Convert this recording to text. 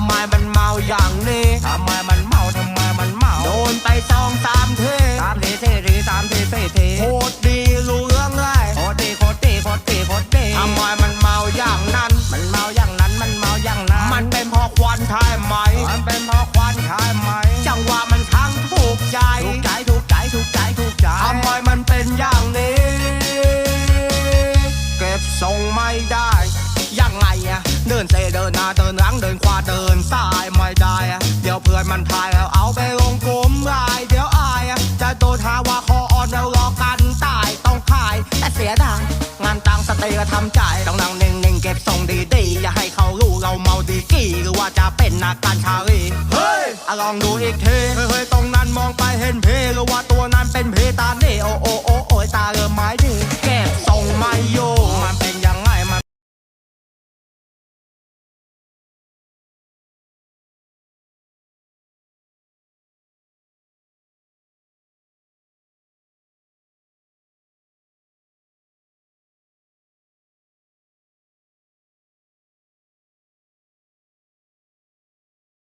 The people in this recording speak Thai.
ำไมมันเมาอย่างนี้ ทำไมมันเมาทำไมมันเมา โดนไปสองสามเทสามเทเทหรืสามเทเทเทโคตรดีรู้เรื่องไรโคตรดีโคตรดีโคตรดีโคตรดีทำไมมันเมาอย่างนั้น มันเมาอย่างนั้นมันเมาอย่างนั้น มันเป็นพอควันทายไหม มันเป็นพอควันทายไหม จังหวะมันทั้งถูกใจ ถูกใจถูกใจถูกใจถูกใจทำไมมันเป็นอย่างนี้ เก็บทรงไม่ได้ ยังไงอะเดินเซ่ ตื่นสายไม่ได้ เดี๋ยวเพื่อนมันพายแล้วเอาไปลงกลมรายเดี๋ยวอาย จะโดนหาว่าคออ่อนแล้วรอกันตายต้องขายแต่เสียดายงานตังสเตย์ก็ทำใจต้องนั่งนิ่งๆเก็บทรงดีๆอย่าให้เขารู้เราเมาดีกี่หรือว่าจะเป็นนักการชาลีเฮ้ยลองดูอีกทีเฮ้ยตรงนั้นมองไปเห็นเพหรือว่าตัวนั้นเป็นเพตาเน่โอโอโอ